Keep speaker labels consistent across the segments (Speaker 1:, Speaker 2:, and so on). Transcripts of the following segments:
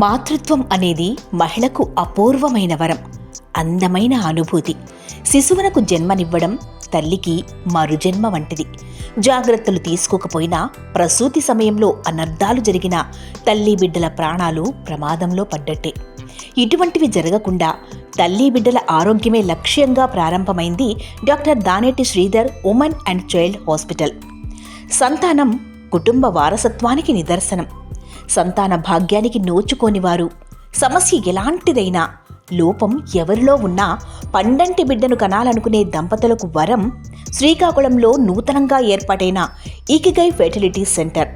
Speaker 1: మాతృత్వం అనేది మహిళకు అపూర్వమైన వరం అందమైన అనుభూతి. శిశువునకు జన్మనివ్వడం తల్లికి మరుజన్మ వంటిది. జాగ్రత్తలు తీసుకోకపోయినా ప్రసూతి సమయంలో అనర్థాలు జరిగిన తల్లి బిడ్డల ప్రాణాలు ప్రమాదంలో పడ్డట్టే. ఇటువంటివి జరగకుండా తల్లి బిడ్డల ఆరోగ్యమే లక్ష్యంగా ప్రారంభమైంది doctor Daneti Sridhar women and child hospital. సంతానం కుటుంబ వారసత్వానికి నిదర్శనం. సంతాన భాగ్యానికి నోచుకోనివారు. సమస్య ఎలాంటిదైనా లోపం ఎవరిలో ఉన్నా పండంటి బిడ్డను కనాలనుకునే దంపతులకు వరం శ్రీకాకుళంలో నూతనంగా ఏర్పాటైన ఈకిగై ఫెర్టిలిటీ సెంటర్.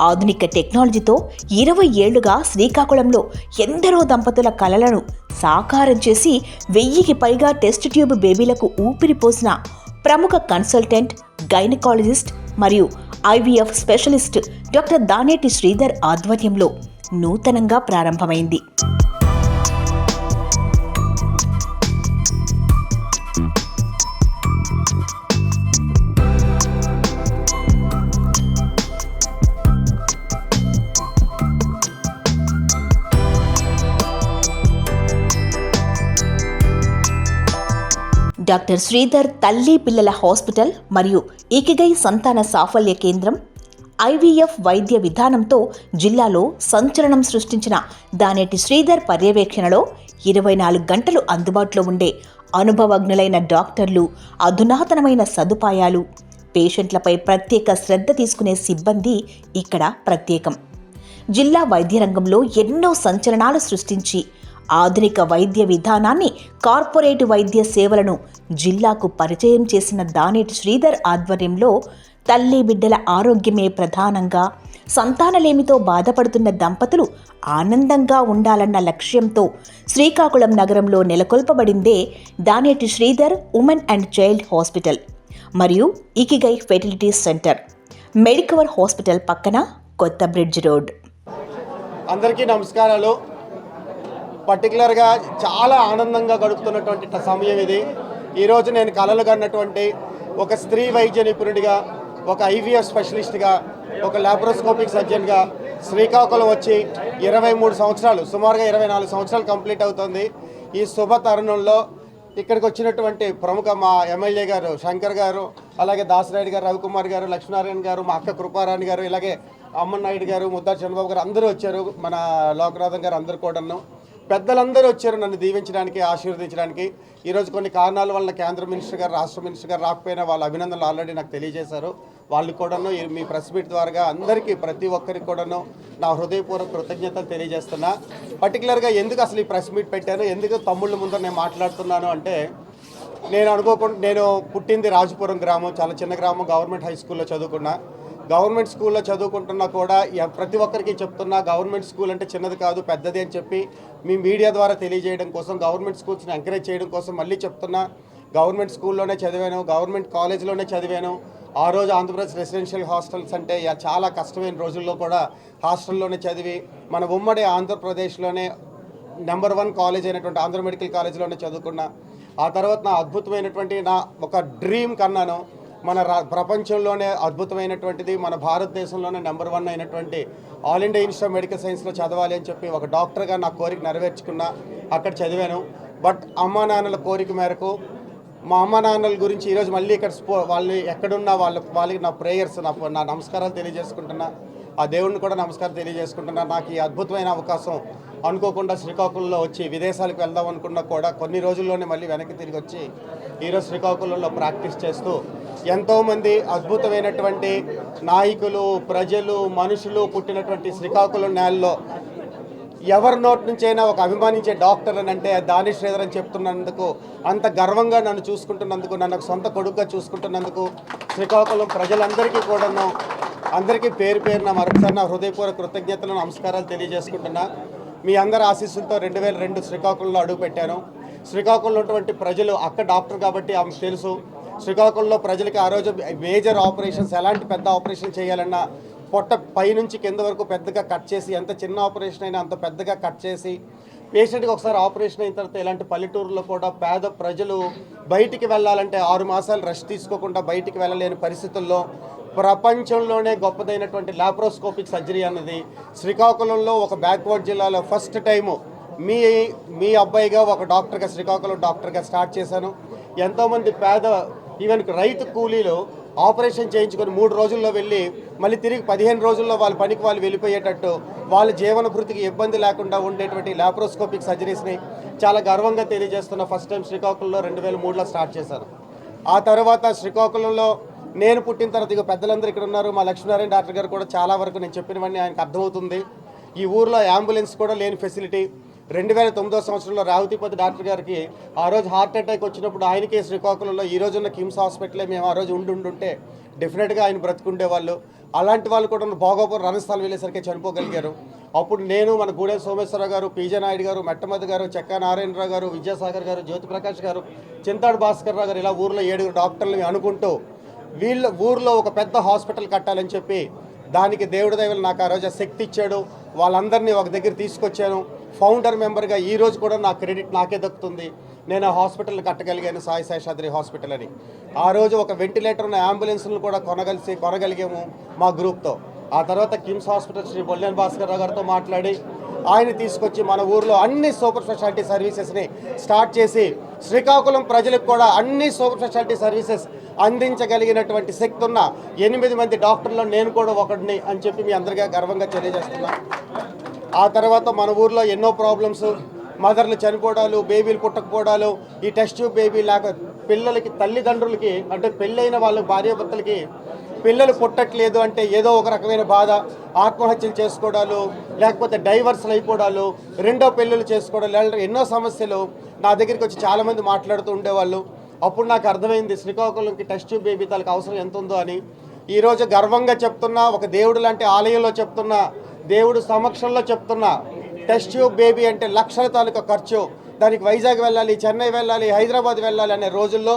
Speaker 1: ఆధునిక టెక్నాలజీతో ఇరవై ఏళ్ళుగా శ్రీకాకుళంలో ఎందరో దంపతుల కలలను సాకారం చేసి వెయ్యికి పైగా టెస్ట్ ట్యూబ్ బేబీలకు ఊపిరిపోసిన ప్రముఖ కన్సల్టెంట్ గైనకాలజిస్ట్ మరియు IVF specialist doctor Daneti Sridhar ఆధ్వర్యంలో నూతనంగా ప్రారంభమైంది. డాక్టర్ శ్రీధర్ తల్లి పిల్లల హాస్పిటల్ మరియు ఏకిగై సంతాన సాఫల్య కేంద్రం ఐవీఎఫ్ వైద్య విధానంతో జిల్లాలో సంచలనం సృష్టించిన దానేటి శ్రీధర్ పర్యవేక్షణలో ఇరవై నాలుగు గంటలు అందుబాటులో ఉండే అనుభవజ్ఞులైన డాక్టర్లు అధునాతనమైన సదుపాయాలు పేషెంట్లపై ప్రత్యేక శ్రద్ధ తీసుకునే సిబ్బంది ఇక్కడ ప్రత్యేకం. జిల్లా వైద్య రంగంలో ఎన్నో సంచలనాలు సృష్టించి ఆధునిక వైద్య విధానాన్ని కార్పొరేట్ వైద్య సేవలను జిల్లాకు పరిచయం చేసిన దానేటి శ్రీధర్ ఆధ్వర్యంలో తల్లి బిడ్డల ఆరోగ్యమే ప్రధానంగా సంతానలేమితో బాధపడుతున్న దంపతులు ఆనందంగా ఉండాలన్న లక్ష్యంతో శ్రీకాకుళం నగరంలో నెలకొల్పబడిందే Daneti Sridhar women and child hospital మరియు Ikigai fertility centre. Medicover hospital పక్కన కొత్త బ్రిడ్జ్ రోడ్.
Speaker 2: అందరికీ నమస్కారాలు. పర్టికులర్గా చాలా ఆనందంగా గడుపుతున్నటువంటి సమయం ఇది. ఈరోజు నేను కలలు కన్నటువంటి ఒక స్త్రీ వైద్య నిపుణుడిగా ఒక ఐవీఎఫ్ స్పెషలిస్ట్గా ఒక లాప్రోస్కోపిక్ సర్జన్గా శ్రీకాకుళం వచ్చి ఇరవై మూడు సంవత్సరాలు సుమారుగా ఇరవై నాలుగు సంవత్సరాలు కంప్లీట్ అవుతుంది. ఈ శుభ తరుణంలో ఇక్కడికి వచ్చినటువంటి ప్రముఖ మా ఎమ్మెల్యే గారు శంకర్ గారు అలాగే దాసరాయుడు గారు రవికుమార్ గారు లక్ష్మీనారాయణ గారు మా అక్క కృపారాణి గారు ఇలాగే అమ్మన్నాయుడు గారు ముద్దా చంద్రబాబు గారు అందరూ వచ్చారు. మన లోకనాథం గారు అందరు కూడాను. పెద్దలందరూ వచ్చారు నన్ను దీవించడానికి ఆశీర్వదించడానికి. ఈరోజు కొన్ని కారణాల వల్ల కేంద్ర మినిస్టర్ గారు రాష్ట్ర మినిస్టర్ గారు రాకపోయినా వాళ్ళ అభినందనలు ఆల్రెడీ నాకు తెలియజేశారు. వాళ్ళు కూడాను ఈ- మీ ప్రెస్ మీట్ ద్వారా అందరికీ ప్రతి ఒక్కరికి కూడాను నా హృదయపూర్వక కృతజ్ఞతలు తెలియజేస్తున్నా. పర్టికులర్గా ఎందుకు అసలు ఈ ప్రెస్ మీట్ పెట్టాను ఎందుకు తమ్ముళ్ళ ముందర నేను మాట్లాడుతున్నాను అంటే నేను అనుకోకుండా నేను పుట్టింది రాజపురం గ్రామం చాలా చిన్న గ్రామం గవర్నమెంట్ హై స్కూల్లో చదువుకున్నా. గవర్నమెంట్ స్కూల్లో చదువుకుంటున్నా కూడా ప్రతి ఒక్కరికి చెప్తున్నా గవర్నమెంట్ స్కూల్ అంటే చిన్నది కాదు పెద్దది అని చెప్పి మీ మీడియా ద్వారా తెలియజేయడం కోసం గవర్నమెంట్ స్కూల్స్ని ఎంకరేజ్ చేయడం కోసం మళ్ళీ చెప్తున్నా గవర్నమెంట్ స్కూల్లోనే చదివాను గవర్నమెంట్ కాలేజ్లోనే చదివాను. ఆ రోజు ఆంధ్రప్రదేశ్ రెసిడెన్షియల్ హాస్టల్స్ అంటే చాలా కష్టమైన రోజుల్లో కూడా హాస్టల్లోనే చదివి మన ఉమ్మడి ఆంధ్రప్రదేశ్లోనే నెంబర్ వన్ కాలేజ్ అయినటువంటి ఆంధ్ర మెడికల్ కాలేజ్లోనే చదువుకున్నా. ఆ తర్వాత నా అద్భుతమైనటువంటి నా ఒక డ్రీమ్ కన్నాను మన రా ప్రపంచంలోనే అద్భుతమైనటువంటిది మన భారతదేశంలోనే నెంబర్ వన్ అయినటువంటి All India Institute of Medical సైన్స్లో చదవాలి అని చెప్పి ఒక డాక్టర్గా నా కోరిక నెరవేర్చుకున్నా అక్కడ చదివాను. బట్ అమ్మా నాన్నల కోరిక మేరకు మా అమ్మ నాన్నల గురించి ఈరోజు మళ్ళీ ఇక్కడ స్పో వాళ్ళు ఎక్కడున్నా వాళ్ళ వాళ్ళకి నా ప్రేయర్స్ నా నా నమస్కారాలు తెలియజేసుకుంటున్నా. ఆ దేవుడిని కూడా నమస్కారం తెలియజేసుకుంటున్నా. నాకు ఈ అద్భుతమైన అవకాశం అనుకోకుండా శ్రీకాకుళంలో వచ్చి విదేశాలకు వెళ్దాం అనుకున్నా కూడా కొన్ని రోజుల్లోనే మళ్ళీ వెనక్కి తిరిగి వచ్చి ఈరోజు శ్రీకాకుళంలో ప్రాక్టీస్ చేస్తూ ఎంతోమంది అద్భుతమైనటువంటి నాయకులు ప్రజలు మనుషులు పుట్టినటువంటి శ్రీకాకుళం నేలలో ఎవరి నోటి నుంచైనా ఒక అభిమానించే డాక్టర్ అని అంటే దాని శ్రీధర్ అని చెప్తున్నందుకు అంత గర్వంగా నన్ను చూసుకుంటున్నందుకు నన్ను ఒక సొంత కొడుకుగా చూసుకుంటున్నందుకు శ్రీకాకుళం ప్రజలందరికీ కూడాను అందరికీ పేరు పేరున మరొకసారి నా హృదయపూర్వక కృతజ్ఞతలు నమస్కారాలు తెలియజేసుకుంటున్నా. మీ అందరి ఆశీస్సులతో రెండు వేల రెండు శ్రీకాకుళంలో అడుగుపెట్టాను. శ్రీకాకుళంలో ఉన్నటువంటి ప్రజలు అక్క డాక్టర్ కాబట్టి ఆమెకు తెలుసు. శ్రీకాకుళంలో ప్రజలకి ఆ రోజు మేజర్ ఆపరేషన్స్ ఎలాంటి పెద్ద ఆపరేషన్ చేయాలన్నా పొట్ట పైనుంచి కింద వరకు పెద్దగా కట్ చేసి ఎంత చిన్న ఆపరేషన్ అయినా అంత పెద్దగా కట్ చేసి పేషెంట్కి ఒకసారి ఆపరేషన్ అయిన తర్వాత ఇలాంటి పల్లెటూరులో కూడా పేద ప్రజలు బయటికి వెళ్ళాలంటే ఆరు మాసాలు రెస్ట్ తీసుకోకుండా బయటికి వెళ్ళలేని పరిస్థితుల్లో ప్రపంచంలోనే గొప్పదైనటువంటి లాప్రోస్కోపిక్ సర్జరీ అన్నది శ్రీకాకుళంలో ఒక బ్యాక్వర్డ్ జిల్లాలో ఫస్ట్ టైము మీ మీ అబ్బాయిగా ఒక డాక్టర్గా శ్రీకాకుళం డాక్టర్గా స్టార్ట్ చేశాను. ఎంతోమంది పేద ఈవెన్ రైతు కూలీలు ఆపరేషన్ చేయించుకొని మూడు రోజుల్లో వెళ్ళి మళ్ళీ తిరిగి పదిహేను రోజుల్లో వాళ్ళ పనికి వాళ్ళు వెళ్ళిపోయేటట్టు వాళ్ళ జీవన భృతికి ఇబ్బంది లేకుండా ఉండేటువంటి లాప్రోస్కోపిక్ సర్జరీస్ని చాలా గర్వంగా తెలియజేస్తున్న ఫస్ట్ టైం శ్రీకాకుళంలో రెండు వేల మూడులో స్టార్ట్ చేశాను. ఆ తర్వాత శ్రీకాకుళంలో నేను పుట్టిన తర్వాత ఇక పెద్దలందరూ ఇక్కడ ఉన్నారు. మా లక్ష్మీనారాయణ డాక్టర్ గారు కూడా చాలా వరకు నేను చెప్పినవన్నీ ఆయనకు అర్థమవుతుంది. ఈ ఊర్లో అంబులెన్స్ కూడా లేని ఫెసిలిటీ రెండు వేల తొమ్మిదో సంవత్సరంలో రావుతిపతి డాక్టర్ గారికి ఆ రోజు హార్ట్ అటాక్ వచ్చినప్పుడు ఆయనకే శ్రీకాకుళంలో ఈ రోజున్న కిమ్స్ హాస్పిటలే మేము ఆ రోజు ఉండి డెఫినెట్గా ఆయన బ్రతుకుండే వాళ్ళు అలాంటి వాళ్ళు కూడా భోగాపురం రణస్థలం వెళ్ళేసరికి చనిపోగలిగారు. అప్పుడు నేను మన గూడెం సోమేశ్వరరావు గారు పీజే నాయుడు గారు మెట్టమతి గారు చెక్కా నారాయణరావు గారు విద్యాసాగర్ గారు జ్యోతి ప్రకాష్ గారు చింతాడు భాస్కర్ రావు గారు ఇలా ఊర్లో ఏడుగురు డాక్టర్లు అనుకుంటూ వీళ్ళ ఊర్లో ఒక పెద్ద హాస్పిటల్ కట్టాలని చెప్పి దానికి దేవుడి దైవలు నాకు ఆ రోజు శక్తి ఇచ్చాడు. వాళ్ళందరినీ ఒక దగ్గర తీసుకొచ్చాను. ఫౌండర్ మెంబర్గా ఈ రోజు కూడా నా క్రెడిట్ నాకే దక్కుతుంది. నేను ఆ హాస్పిటల్ కట్టగలిగాను సాయి శేషాద్రి హాస్పిటల్ అని. ఆ రోజు ఒక వెంటిలేటర్ ఉన్న అంబులెన్స్ను కూడా కొనగలిసి కొనగలిగాము మా గ్రూప్తో. ఆ తర్వాత కిమ్స్ హాస్పిటల్ శ్రీ బొల్లెన్ భాస్కర్ రావు గారితో మాట్లాడి ఆయన తీసుకొచ్చి మన ఊర్లో అన్ని సూపర్ స్పెషాలిటీ సర్వీసెస్ని స్టార్ట్ చేసి శ్రీకాకుళం ప్రజలకు కూడా అన్ని సూపర్ స్పెషాలిటీ సర్వీసెస్ అందించగలిగినటువంటి శక్తి ఉన్న ఎనిమిది మంది డాక్టర్లు నేను కూడా ఒకటిని అని చెప్పి మీ అందరిగా గర్వంగా తెలియజేస్తున్నా. ఆ తర్వాత మన ఊర్లో ఎన్నో ప్రాబ్లమ్స్ మదర్లు చనిపోవడాలు బేబీలు పుట్టకపోవడాలు ఈ టెస్ట్ బేబీ లేక పిల్లలకి తల్లిదండ్రులకి అంటే పెళ్ళైన వాళ్ళ భార్యాభర్తలకి పిల్లలు పుట్టట్లేదు అంటే ఏదో ఒక రకమైన బాధ ఆత్మహత్యలు చేసుకోవడాలు లేకపోతే డైవర్స్లు అయిపోవడాలు రెండో పెళ్ళిళ్ళు చేసుకోవడాలు ఎన్నో సమస్యలు నా దగ్గరికి వచ్చి చాలామంది మాట్లాడుతూ ఉండేవాళ్ళు. అప్పుడు నాకు అర్థమైంది శ్రీకాకుళంకి టెస్ట్ ట్యూబ్ బేబీ తాలకు అవసరం ఎంత ఉందో అని. ఈరోజు గర్వంగా చెప్తున్నా ఒక దేవుడు లాంటి ఆలయంలో చెప్తున్నా దేవుడు సమక్షంలో చెప్తున్నా టెస్ట్ ట్యూబ్ బేబీ అంటే లక్షల తాలూకా ఖర్చు. దానికి వైజాగ్ వెళ్ళాలి చెన్నై వెళ్ళాలి హైదరాబాద్ వెళ్ళాలి అనే రోజుల్లో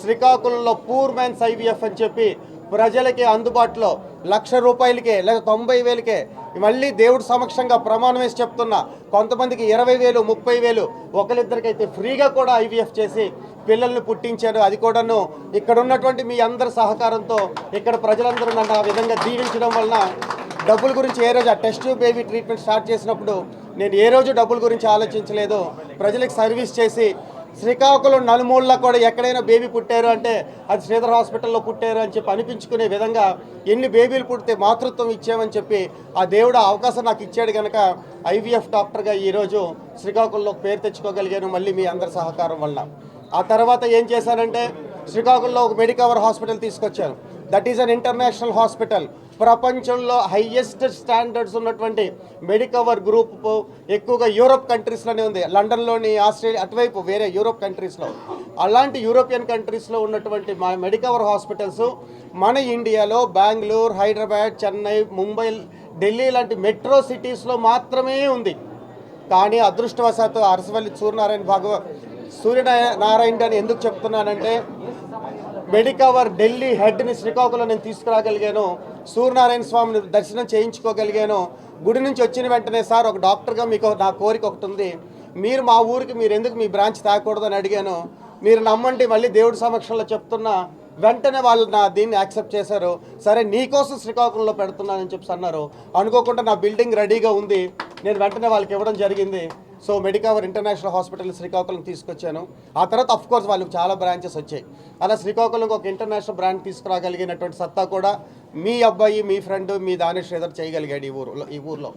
Speaker 2: శ్రీకాకుళంలో పూర్ మ్యాన్స్ ఐవీఎఫ్ అని చెప్పి ప్రజలకి అందుబాటులో లక్ష రూపాయలకే లేదా తొంభై వేలకే మళ్ళీ దేవుడు సమక్షంగా ప్రమాణం వేసి చెప్తున్నా. కొంతమందికి ఇరవై వేలు ముప్పై వేలు ఒకరిద్దరికైతే ఫ్రీగా కూడా ఐవీఎఫ్ చేసి పిల్లల్ని పుట్టించారు. అది కూడాను ఇక్కడ ఉన్నటువంటి మీ అందరి సహకారంతో ఇక్కడ ప్రజలందరూ నన్ను ఆ విధంగా దీవించడం వలన డబ్బుల గురించి ఏ రోజు ఆ టెస్ట్ బేబీ ట్రీట్మెంట్ స్టార్ట్ చేసినప్పుడు నేను ఏ రోజు డబ్బుల గురించి ఆలోచించలేదు. ప్రజలకు సర్వీస్ చేసి శ్రీకాకుళం నలుమూలలో కూడా ఎక్కడైనా బేబీ పుట్టారు అంటే అది శ్రీధర్ హాస్పిటల్లో పుట్టారు అని చెప్పి అనిపించుకునే విధంగా ఎన్ని బేబీలు పుడితే మాతృత్వం ఇచ్చామని చెప్పి ఆ దేవుడు అవకాశం నాకు ఇచ్చాడు కనుక ఐవీఎఫ్ డాక్టర్గా ఈరోజు శ్రీకాకుళంలో పేరు తెచ్చుకోగలిగాను మళ్ళీ మీ అందరి సహకారం వల్ల. ఆ తర్వాత ఏం చేశానంటే శ్రీకాకుళంలో ఒక మెడికవర్ హాస్పిటల్ తీసుకొచ్చాను. That is an international hospital. ప్రపంచంలో హయ్యెస్ట్ స్టాండర్డ్స్ ఉన్నటువంటి మెడికవర్ గ్రూప్ ఎక్కువగా యూరోప్ కంట్రీస్లోనే ఉంది. లండన్లోని ఆస్ట్రేలియా అటువైపు వేరే యూరోప్ కంట్రీస్లో అలాంటి యూరోపియన్ కంట్రీస్లో ఉన్నటువంటి మా మెడికవర్ హాస్పిటల్స్ మన ఇండియాలో బెంగళూరు హైదరాబాద్ చెన్నై ముంబై ఢిల్లీ లాంటి మెట్రో సిటీస్లో మాత్రమే ఉంది. కానీ అదృష్టవశాత్తు అరసవల్లి సూర్యనారాయణ భాగవ సూర్యనారాయణ అని ఎందుకు చెప్తున్నానంటే మెడికవర్ ఢిల్లీ హెడ్ని శ్రీకాకుళం నేను తీసుకురాగలిగాను. సూర్యనారాయణ స్వామిని దర్శనం చేయించుకోగలిగాను. గుడి నుంచి వచ్చిన వెంటనే సార్ ఒక డాక్టర్గా మీకు నా కోరిక ఒకటి ఉంది. మీరు మా ఊరికి మీరు ఎందుకు మీ బ్రాంచ్ తాగకూడదు అని అడిగాను. మీరు నమ్మండి మళ్ళీ దేవుడి సమక్షంలో చెప్తున్నా. వెంటనే వాళ్ళు నా దీన్ని యాక్సెప్ట్ చేశారు. సరే నీకోసం శ్రీకాకుళంలో పెడుతున్నానని చెప్పి అన్నారు. అనుకోకుండా నా బిల్డింగ్ రెడీగా ఉంది. నేను వెంటనే వాళ్ళకి ఇవ్వడం జరిగింది. So Medicover international hospital Srikakulam తీసుకొచ్చాను. ఆ తర్వాత అఫ్ కోర్స్ వాళ్ళకి చాలా బ్రాంచెస్ వచ్చాయి. అలా శ్రీకాకుళంకి ఒక ఇంటర్నేషనల్ బ్రాండ్ తీసుకురాగలిగినటువంటి సత్తా కూడా మీ అబ్బాయి మీ ఫ్రెండ్ మీ దాని శ్రీధర్ చేయగలిగాడు ఈ ఊరులో ఈ ఊర్లో.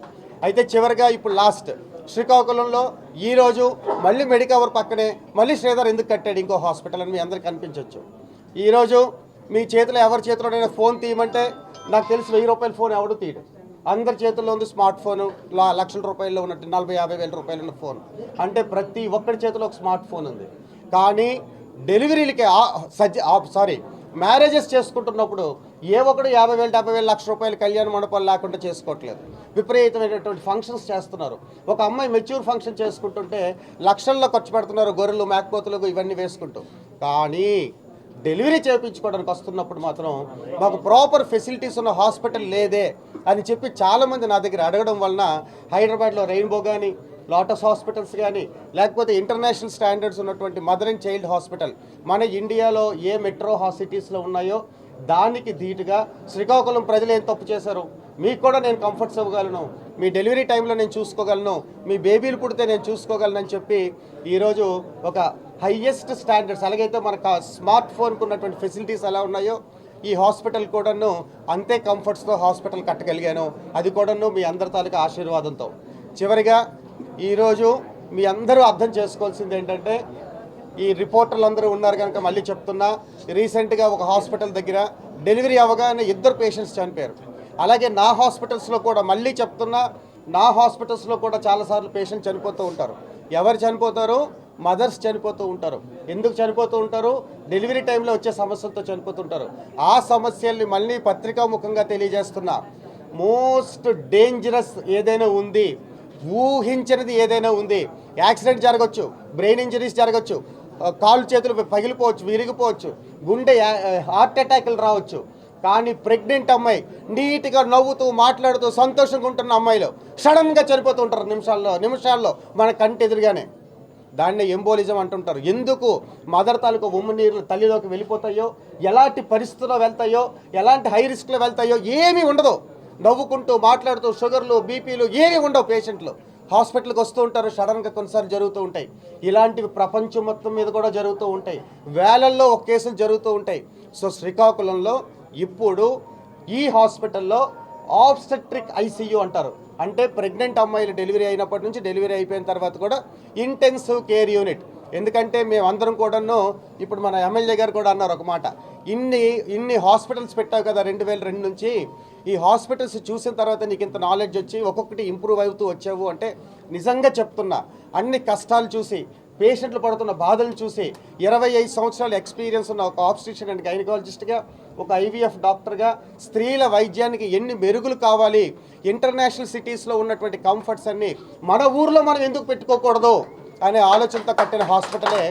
Speaker 2: అయితే చివరిగా ఇప్పుడు లాస్ట్ శ్రీకాకుళంలో ఈరోజు మళ్ళీ మెడికవర్ పక్కనే మళ్ళీ శ్రీధర్ ఎందుకు కట్టాడు ఇంకో హాస్పిటల్ అని మీ అందరికి కనిపించవచ్చు ఈరోజు మీ చేతిలో ఎవరి చేతిలోనైనా ఫోన్ తీయమంటే నాకు తెలిసి వెయ్యి రూపాయల ఫోన్ ఎవడు తీయడు. అందరి చేతుల్లో ఉంది స్మార్ట్ ఫోన్ లా లక్షల రూపాయల్లో ఉన్నట్టు నలభై యాభై వేల రూపాయలు ఉన్న ఫోన్. అంటే ప్రతి ఒక్కరి చేతిలో ఒక స్మార్ట్ ఫోన్ ఉంది. కానీ డెలివరీలకి సజ్జ సారీ మ్యారేజెస్ చేసుకుంటున్నప్పుడు ఏ ఒక్కడు యాభై వేలు డెబ్బై వేలు లక్ష రూపాయలు కళ్యాణ మండపాలు లేకుండా చేసుకోవట్లేదు. విపరీతమైనటువంటి ఫంక్షన్స్ చేస్తున్నారు. ఒక అమ్మాయి మెచ్యూర్ ఫంక్షన్ చేసుకుంటుంటే లక్షల్లో ఖర్చు పెడుతున్నారు గొర్రెలు మేకపోతులు ఇవన్నీ వేసుకుంటూ. కానీ డెలివరీ చేయించుకోవడానికి వస్తున్నప్పుడు మాత్రం మాకు ప్రాపర్ ఫెసిలిటీస్ ఉన్న హాస్పిటల్ లేదే అని చెప్పి చాలామంది నా దగ్గర అడగడం వలన హైదరాబాద్లో రెయిన్బో కానీ లోటస్ హాస్పిటల్స్ కానీ లేకపోతే ఇంటర్నేషనల్ స్టాండర్డ్స్ ఉన్నటువంటి మదర్ అండ్ చైల్డ్ హాస్పిటల్ మన ఇండియాలో ఏ మెట్రో సిటీస్లో ఉన్నాయో దానికి ధీటుగా శ్రీకాకుళం ప్రజలు ఏం తప్పు చేశారు? మీకు కూడా నేను కంఫర్ట్స్ ఇవ్వగలను. మీ డెలివరీ టైంలో నేను చూసుకోగలను. మీ బేబీలు పుడితే నేను చూసుకోగలను అని చెప్పి ఈరోజు ఒక హయ్యెస్ట్ స్టాండర్డ్స్. అలాగైతే మనకు స్మార్ట్ ఫోన్కు ఉన్నటువంటి ఫెసిలిటీస్ ఎలా ఉన్నాయో ఈ హాస్పిటల్ కూడాను అంతే కంఫర్ట్స్తో హాస్పిటల్ కట్టగలిగాను. అది కూడాను మీ అందరి తాలూకా ఆశీర్వాదంతో. చివరిగా ఈరోజు మీ అందరూ అర్థం చేసుకోవాల్సింది ఏంటంటే ఈ రిపోర్టర్లు అందరూ ఉన్నారు కనుక మళ్ళీ చెప్తున్నా రీసెంట్గా ఒక హాస్పిటల్ దగ్గర డెలివరీ అవ్వగానే ఇద్దరు పేషెంట్స్ చనిపోయారు. అలాగే నా హాస్పిటల్స్లో కూడా మళ్ళీ చెప్తున్నా నా హాస్పిటల్స్లో కూడా చాలాసార్లు పేషెంట్ చనిపోతూ ఉంటారు. ఎవరు చనిపోతారు? మదర్స్ చనిపోతూ ఉంటారు. ఎందుకు చనిపోతూ ఉంటారు? డెలివరీ టైంలో వచ్చే సమస్యలతో చనిపోతుంటారు ఆ సమస్యల్ని మళ్ళీ పత్రికాముఖంగా తెలియజేస్తున్నా. మోస్ట్ డేంజరస్ ఏదైనా ఉంది ఊహించినది ఏదైనా ఉంది యాక్సిడెంట్ జరగచ్చు బ్రెయిన్ ఇంజరీస్ జరగచ్చు కాళ్ళు చేతులు పగిలిపోవచ్చు విరిగిపోవచ్చు గుండె హార్ట్ అటాక్లు రావచ్చు. కానీ ప్రెగ్నెంట్ అమ్మాయి నీట్గా నవ్వుతూ మాట్లాడుతూ సంతోషంగా ఉంటున్న అమ్మాయిలు సడన్గా చనిపోతూ ఉంటారు. నిమిషాల్లో నిమిషాల్లో మన కంటి ఎదురుగానే. దాన్ని ఎంబోలిజం అంటుంటారు. ఎందుకు మదర్ తాలూకు ఉమ్ము నీళ్ళు తల్లిలోకి వెళ్ళిపోతాయో ఎలాంటి పరిస్థితుల్లో వెళ్తాయో ఎలాంటి హై రిస్క్లో వెళ్తాయో ఏమీ ఉండదు. నవ్వుకుంటూ మాట్లాడుతూ షుగర్లు బీపీలు ఏమీ ఉండవు పేషెంట్లు. హాస్పిటల్కి వస్తూ ఉంటారు సడన్గా కొన్నిసార్లు జరుగుతూ ఉంటాయి. ఇలాంటివి ప్రపంచం మొత్తం మీద కూడా జరుగుతూ ఉంటాయి. వేలల్లో ఒక కేసులు జరుగుతూ ఉంటాయి. సో శ్రీకాకుళంలో ఇప్పుడు ఈ హాస్పిటల్లో ఆబ్స్టెట్రిక్ ఐసీయూ అంటారు. అంటే ప్రెగ్నెంట్ అమ్మాయిలు డెలివరీ అయినప్పటి నుంచి డెలివరీ అయిపోయిన తర్వాత కూడా ఇంటెన్సివ్ కేర్ యూనిట్ ఎందుకంటే మేమందరం కూడాను ఇప్పుడు మన ఎమ్మెల్యే గారు కూడా అన్నారు ఒక మాట. ఇన్ని ఇన్ని హాస్పిటల్స్ పెట్టావు కదా రెండు వేల రెండు నుంచి ఈ హాస్పిటల్స్ చూసిన తర్వాత నీకు ఇంత నాలెడ్జ్ వచ్చి ఒక్కొక్కటి ఇంప్రూవ్ అవుతూ వచ్చావు అంటే నిజంగా చెప్తున్నా అన్ని కష్టాలు చూసి పేషెంట్లు పడుతున్న బాధలు చూసి ఇరవై ఐదు సంవత్సరాల ఎక్స్పీరియన్స్ ఉన్న ఒక ఆబ్స్టిషన్ అండ్ గైనకాలజిస్ట్గా ఒక ఐవీఎఫ్ డాక్టర్గా స్త్రీల వైద్యానికి ఎన్ని మెరుగులు కావాలి? ఇంటర్నేషనల్ సిటీస్లో ఉన్నటువంటి కంఫర్ట్స్ అన్ని మన ఊర్లో మనం ఎందుకు పెట్టుకోకూడదు? అనే ఆలోచనతో కట్టిన హాస్పిటలే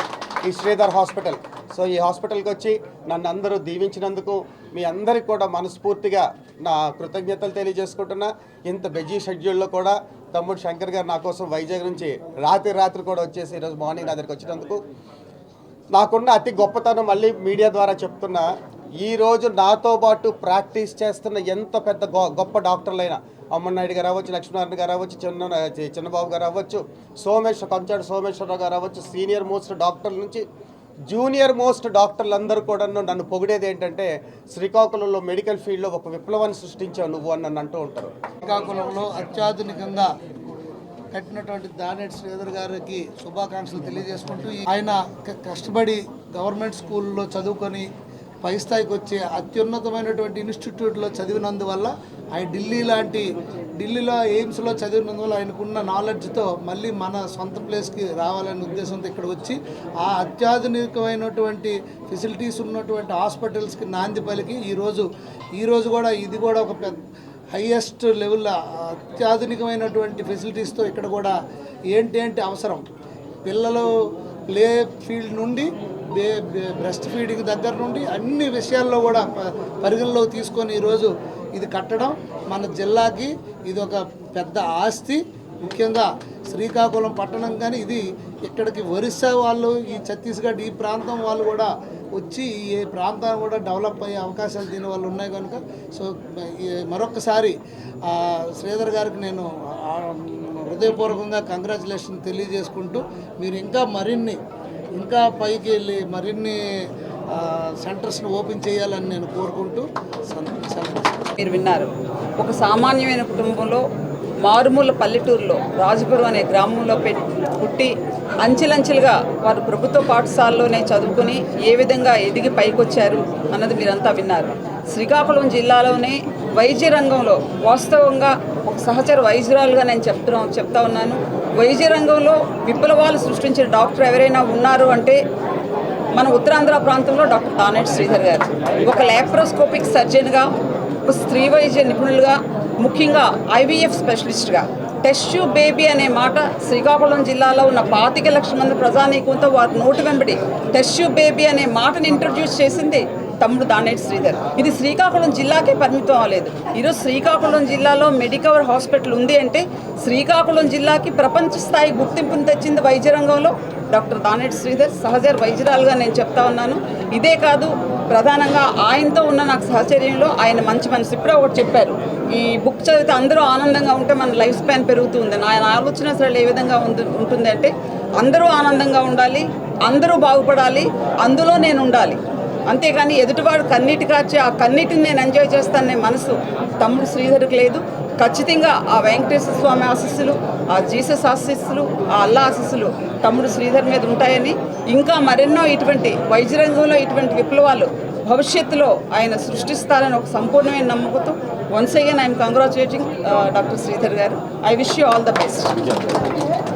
Speaker 2: ఈ శ్రీధర్ హాస్పిటల్. సో ఈ హాస్పిటల్కి వచ్చి నన్ను అందరూ దీవించినందుకు మీ అందరికి కూడా మనస్ఫూర్తిగా నా కృతజ్ఞతలు తెలియజేసుకుంటున్నా. ఇంత బిజీ షెడ్యూల్లో కూడా తమ్ముడు శంకర్ గారు నా కోసం వైజాగ్ నుంచి రాత్రి రాత్రి కూడా వచ్చేసి ఈరోజు మార్నింగ్ నా దగ్గరికి వచ్చినందుకు నాకున్న అతి గొప్పతనం మళ్ళీ మీడియా ద్వారా చెప్తున్నా. ఈ రోజు నాతో పాటు ప్రాక్టీస్ చేస్తున్న ఎంత పెద్ద గొ- గొప్ప డాక్టర్లైనా అమ్మనాయుడు గారు అవ్వచ్చు లక్ష్మీనారాయణ గారు అవ్వచ్చు చిన్న చిన్నబాబు గారు అవ్వచ్చు సోమేశ్వర కంచాడు సోమేశ్వరరావు గారు అవ్వచ్చు సీనియర్ మోస్ట్ డాక్టర్ల నుంచి జూనియర్ మోస్ట్ డాక్టర్లు అందరూ కూడా నన్ను పొగిడేది ఏంటంటే శ్రీకాకుళంలో మెడికల్ ఫీల్డ్లో ఒక విప్లవాన్ని సృష్టించావు నువ్వు అని నన్ను అంటూ ఉంటారు.
Speaker 3: శ్రీకాకుళంలో అత్యాధునికంగా కట్టినటువంటి దానేటి శ్రీధర్ గారికి శుభాకాంక్షలు తెలియజేసుకుంటూ ఆయన కష్టపడి గవర్నమెంట్ స్కూల్లో చదువుకొని పై స్థాయికి వచ్చే అత్యున్నతమైనటువంటి ఇన్స్టిట్యూట్లో చదివినందువల్ల ఆయన ఢిల్లీ లాంటి ఢిల్లీలో ఎయిమ్స్లో చదివినందువల్ల ఆయనకున్న నాలెడ్జ్తో మళ్ళీ మన సొంత ప్లేస్కి రావాలనే ఉద్దేశంతో ఇక్కడ వచ్చి ఆ అత్యాధునికమైనటువంటి ఫెసిలిటీస్ ఉన్నటువంటి హాస్పిటల్స్కి నాంది పలికి ఈరోజు ఈరోజు కూడా ఇది కూడా ఒక పెద్ద హయ్యెస్ట్ లెవెల్ అత్యాధునికమైనటువంటి ఫెసిలిటీస్తో ఇక్కడ కూడా ఏంటి ఏంటి అవసరం. పిల్లలు ప్లే ఫీల్డ్ నుండి బ్రెస్ట్ ఫీడింగ్ దగ్గర నుండి అన్ని విషయాల్లో కూడా ప- పరిగణలోకి తీసుకొని ఈరోజు ఇది కట్టడం. మన జిల్లాకి ఇది ఒక పెద్ద ఆస్తి. ముఖ్యంగా శ్రీకాకుళం పట్టణం కానీ ఇది ఇక్కడికి ఒరిస్సా వాళ్ళు ఈ ఛత్తీస్గఢ్ ఈ ప్రాంతం వాళ్ళు కూడా వచ్చి ఈ ప్రాంతాలు కూడా డెవలప్ అయ్యే అవకాశాలు దీని ఉన్నాయి కనుక. సో ఈ మరొకసారి శ్రీధర్ గారికి నేను హృదయపూర్వకంగా కంగ్రాచులేషన్ తెలియజేసుకుంటూ మీరు ఇంకా మరిన్ని ఇంకా పైకి వెళ్ళి మరిన్ని సెంటర్స్ను సెంటర్స్ని ఓపెన్ చేయాలని నేను కోరుకుంటూ
Speaker 4: మీరు విన్నారు. ఒక సామాన్యమైన కుటుంబంలో మారుమూల పల్లెటూరులో రాజుగురు అనే గ్రామంలో పుట్టి అంచెలంచెలుగా వారు ప్రభుత్వ పాఠశాలలోనే చదువుకుని ఏ విధంగా ఎదిగి పైకొచ్చారు అన్నది మీరంతా విన్నారు. శ్రీకాకుళం జిల్లాలోనే వైద్య రంగంలో వాస్తవంగా ఒక సహచర వైద్యురాలుగా నేను చెప్తున్నా చెప్తా ఉన్నాను. వైద్య రంగంలో విప్లవాలు సృష్టించిన డాక్టర్ ఎవరైనా ఉన్నారు అంటే మన ఉత్తరాంధ్ర ప్రాంతంలో డాక్టర్ తానేటి శ్రీధర్ గారు. ఒక ల్యాప్రోస్కోపిక్ సర్జన్గా ఒక స్త్రీ వైద్య నిపుణులుగా ముఖ్యంగా ఐవీఎఫ్ స్పెషలిస్ట్గా. టెస్ట్యూ బేబీ అనే మాట శ్రీకాకుళం జిల్లాలో ఉన్న పాతిక లక్షల మంది ప్రజానీకంతో వారి నోటి వెంబడి టెస్ట్యూ బేబీ అనే మాటను ఇంట్రడ్యూస్ చేసింది తమ్ముడు దానేటి శ్రీధర్. ఇది శ్రీకాకుళం జిల్లాకే పరిమితం అవ్వలేదు. ఈరోజు శ్రీకాకుళం జిల్లాలో మెడికవర్ హాస్పిటల్ ఉంది అంటే శ్రీకాకుళం జిల్లాకి ప్రపంచ స్థాయి గుర్తింపును తెచ్చింది వైద్య రంగంలో డాక్టర్ దానేటి శ్రీధర్. సహజర్ వైద్యురాలుగా నేను చెప్తా ఉన్నాను. ఇదే కాదు ప్రధానంగా ఆయనతో ఉన్న నాకు సహచర్యంలో ఆయన మంచి మనసు. ఇప్పుడే ఒకటి చెప్పారు ఈ బుక్ చదివితే అందరూ ఆనందంగా ఉంటే మన లైఫ్ స్పాన్ పెరుగుతుందని ఆయన ఆలోచన సరే ఏ విధంగా ఉంది ఉంటుంది అంటే అందరూ ఆనందంగా ఉండాలి అందరూ బాగుపడాలి అందులో నేను ఉండాలి. అంతేగాని ఎదుటివాడు కన్నీటి కార్చి ఆ కన్నీటిని నేను ఎంజాయ్ చేస్తాననే మనసు తమ్ముడు శ్రీధర్కి లేదు. ఖచ్చితంగా ఆ వెంకటేశ్వర స్వామి ఆశీస్సులు ఆ జీసస్ ఆశీస్సులు ఆ అల్లా ఆశీస్సులు తమ్ముడు శ్రీధర్ మీద ఉంటాయని ఇంకా మరెన్నో ఇటువంటి వైద్యరంగంలో ఇటువంటి విప్లవాలు భవిష్యత్తులో ఆయన సృష్టిస్తారని ఒక సంపూర్ణమైన నమ్మకంతో once again I'm congratulating doctor Sridhar గారు. I wish you all the best